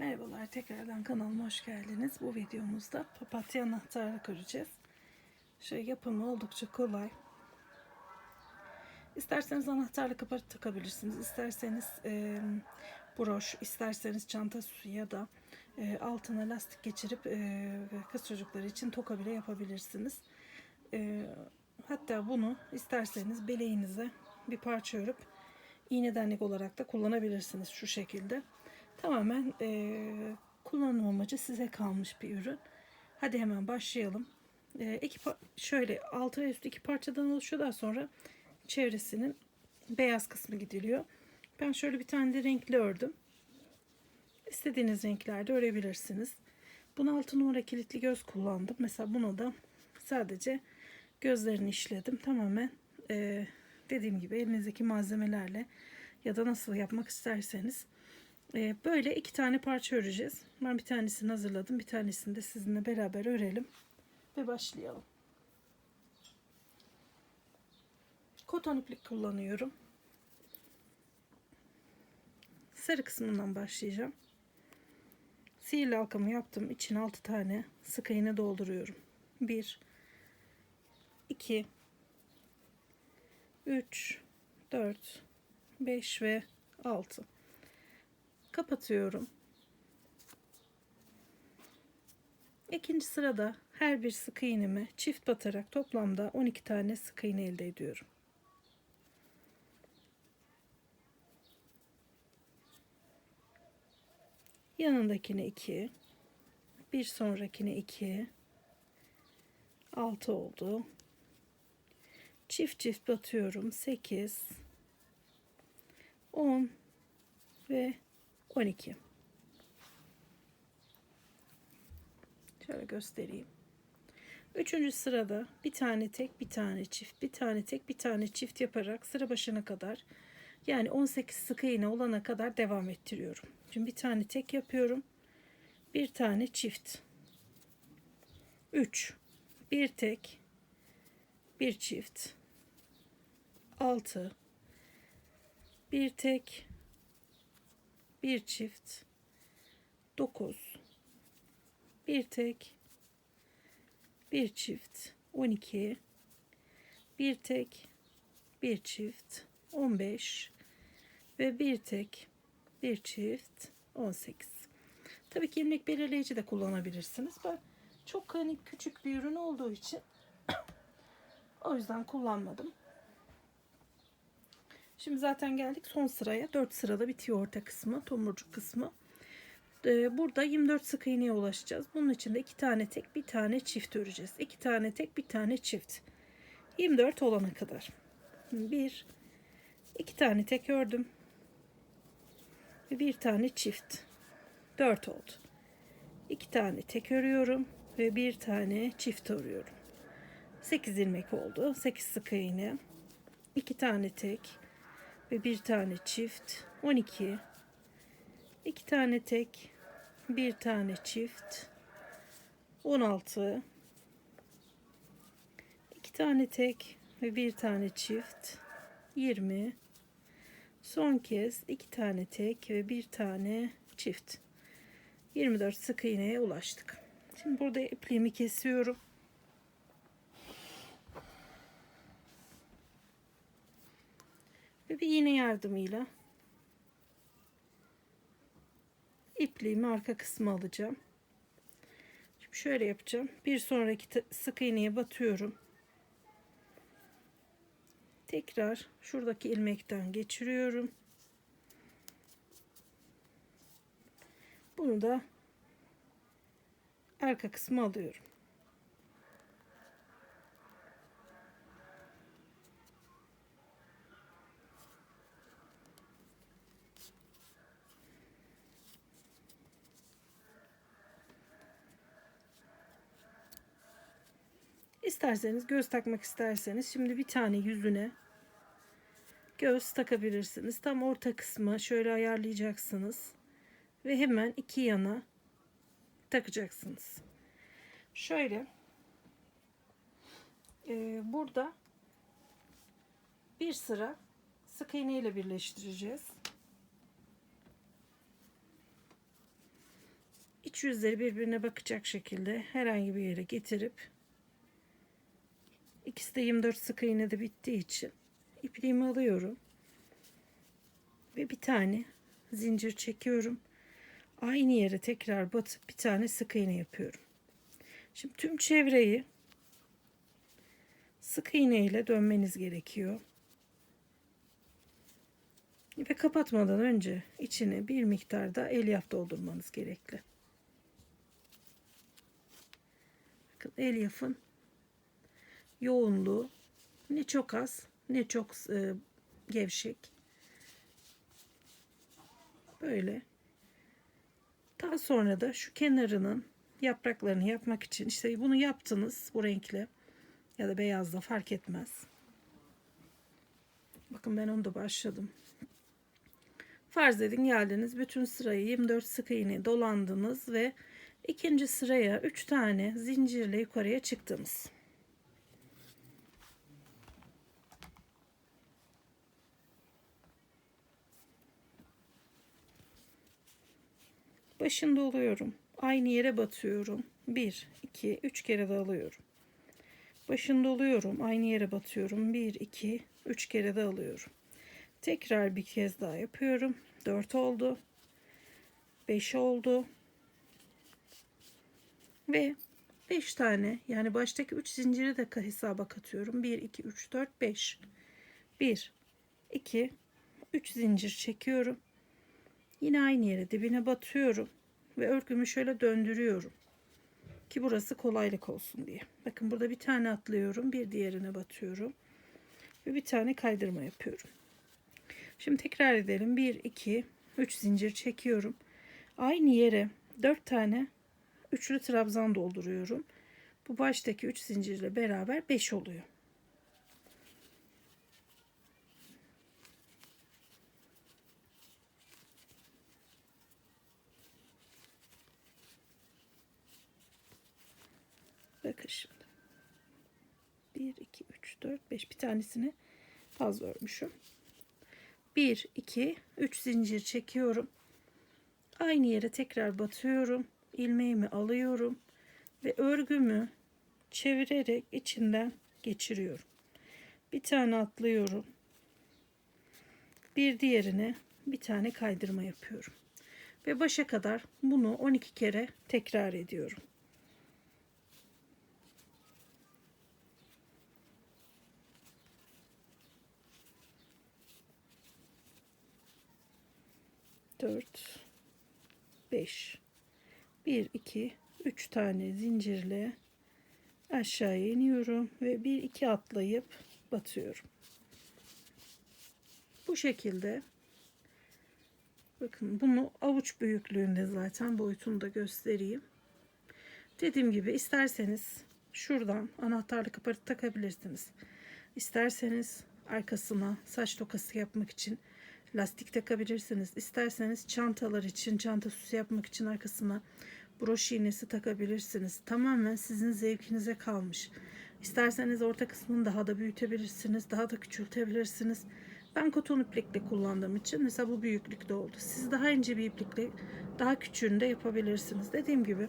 Merhabalar tekrardan kanalıma hoş geldiniz. Bu videomuzda papatya anahtarlık öreceğiz. Şöyle yapımı oldukça kolay. İsterseniz anahtarlık kapağı takabilirsiniz. İsterseniz e, broş, isterseniz çanta süsü ya da e, altına lastik geçirip e, kız çocukları için toka bile yapabilirsiniz. E, hatta bunu isterseniz bileğinize bir parça örüp iğne dernek olarak da kullanabilirsiniz şu şekilde. Tamamen e, kullanım amacı size kalmış bir ürün. Hadi hemen başlayalım. E, iki şöyle altı ve üstü iki parçadan oluşuyor. Daha sonra çevresinin beyaz kısmı gidiliyor. Ben şöyle bir tane de renkli ördüm. İstediğiniz renklerde örebilirsiniz. Buna 6 numara kilitli göz kullandım. Mesela buna da sadece gözlerini işledim. Tamamen e, dediğim gibi elinizdeki malzemelerle ya da nasıl yapmak isterseniz e, böyle iki tane parça öreceğiz. Ben bir tanesini hazırladım. Bir tanesini de sizinle beraber örelim ve başlayalım. Koton iplik kullanıyorum. Sarı kısmından başlayacağım. Sihirli halkamı yaptım. İçine 6 tane sık iğne dolduruyorum. 1 2 3 4 5 ve 6 kapatıyorum. İkinci sırada her bir sık iğnemi çift batarak toplamda 12 tane sık iğne elde ediyorum. Yanındakine 2, bir sonrakine 2, 6 oldu. Çift çift batıyorum. 8, 10 ve 12. Şöyle göstereyim. Üçüncü sırada bir tane tek, bir tane çift, bir tane tek, bir tane çift yaparak sıra başına kadar yani 18 sık iğne olana kadar devam ettiriyorum. Şimdi bir tane tek yapıyorum. Bir tane çift. 3 bir tek bir çift 6 bir tek bir çift. 9 bir tek. Bir çift. 12 bir tek. Bir çift. 15 ve bir tek. Bir çift. 18 tabii ki ilmek belirleyici de kullanabilirsiniz. Ben çok hani küçük bir ürün olduğu için o yüzden kullanmadım Şimdi zaten geldik son sıraya. 4 sırada bitiyor orta kısmı, tomurcuk kısmı. Ee, burada 24 sık iğneye ulaşacağız. Bunun için de 2 tane tek, bir tane çift öreceğiz. 2 tane tek, bir tane çift. 24 olana kadar. 1 2 tane tek ördüm. Ve bir tane çift. 4 oldu. 2 tane tek örüyorum ve bir tane çift örüyorum. 8 ilmek oldu. 8 sık iğne. 2 tane tek, ve bir tane çift. 12 iki. Tane tek. Bir tane çift. 16 iki tane tek ve bir tane çift. 20 son kez iki tane tek ve bir tane çift. 24 sık iğneye ulaştık. Şimdi burada ipliğimi kesiyorum ve bir iğne yardımıyla ipliğimi arka kısmı alacağım. Şimdi şöyle yapacağım. Bir sonraki sık iğneye batıyorum. Tekrar şuradaki ilmekten geçiriyorum. Bunu da arka kısmı alıyorum. İsterseniz göz takmak isterseniz şimdi bir tane yüzüne göz takabilirsiniz. Tam orta kısmı şöyle ayarlayacaksınız. Ve hemen iki yana takacaksınız. Şöyle e, burada bir sıra sık iğne ile birleştireceğiz. iç yüzleri birbirine bakacak şekilde herhangi bir yere getirip ikisi de 24 sık iğne de bittiği için ipliğimi alıyorum ve bir tane zincir çekiyorum. Aynı yere tekrar batıp bir tane sık iğne yapıyorum. Şimdi tüm çevreyi sık iğne ile dönmeniz gerekiyor. Ve kapatmadan önce içine bir miktar da elyaf doldurmanız gerekli. Bakın elyafın yoğunluğu ne çok az ne çok e, gevşek. Böyle. Daha sonra da şu kenarının yapraklarını yapmak için işte bunu yaptınız bu renkle ya da beyazla fark etmez. Bakın ben onu da başladım. Farz edin geldiniz bütün sırayı 24 sık iğne dolandınız ve ikinci sıraya 3 tane zincirle yukarıya çıktınız. Başında oluyorum. Aynı yere batıyorum. 1, 2, 3 kere de alıyorum. Başında oluyorum. Aynı yere batıyorum. 1, 2, 3 kere de alıyorum. Tekrar bir kez daha yapıyorum. 4 oldu. 5 oldu. Ve 5 tane yani baştaki 3 zinciri de hesaba katıyorum. 1, 2, 3, 4, 5. 1, 2, 3 zincir çekiyorum. Yine aynı yere dibine batıyorum. Ve örgümü şöyle döndürüyorum. Ki burası kolaylık olsun diye. Bakın burada bir tane atlıyorum. Bir diğerine batıyorum. Ve bir tane kaydırma yapıyorum. Şimdi tekrar edelim. 1, 2, 3 zincir çekiyorum. Aynı yere 4 tane üçlü trabzan dolduruyorum. Bu baştaki 3 zincirle beraber 5 oluyor. Bakın şimdi. 1, 2, 3, 4, 5. Bir tanesini fazla örmüşüm. 1, 2, 3 zincir çekiyorum. Aynı yere tekrar batıyorum. ilmeğimi alıyorum. Ve örgümü çevirerek içinden geçiriyorum. Bir tane atlıyorum. Bir diğerine bir tane kaydırma yapıyorum. Ve başa kadar bunu 12 kere tekrar ediyorum. Dört, beş, bir, iki, üç tane zincirle aşağıya iniyorum ve bir iki atlayıp batıyorum. Bu şekilde bakın bunu avuç büyüklüğünde zaten boyutunu da göstereyim. Dediğim gibi isterseniz şuradan anahtarlık aparatı takabilirsiniz. İsterseniz arkasına saç tokası yapmak için lastik takabilirsiniz. İsterseniz çantalar için çanta süsü yapmak için arkasına broş iğnesi takabilirsiniz. Tamamen sizin zevkinize kalmış. İsterseniz orta kısmını daha da büyütebilirsiniz. Daha da küçültebilirsiniz. Ben koton iplikle kullandığım için mesela bu büyüklükte oldu. Siz daha ince bir iplikle daha küçüğünü de yapabilirsiniz. Dediğim gibi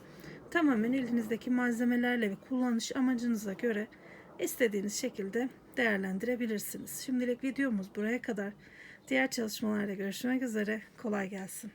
tamamen elinizdeki malzemelerle ve kullanış amacınıza göre istediğiniz şekilde değerlendirebilirsiniz. Şimdilik videomuz buraya kadar. Diğer çalışmalarda görüşmek üzere. Kolay gelsin.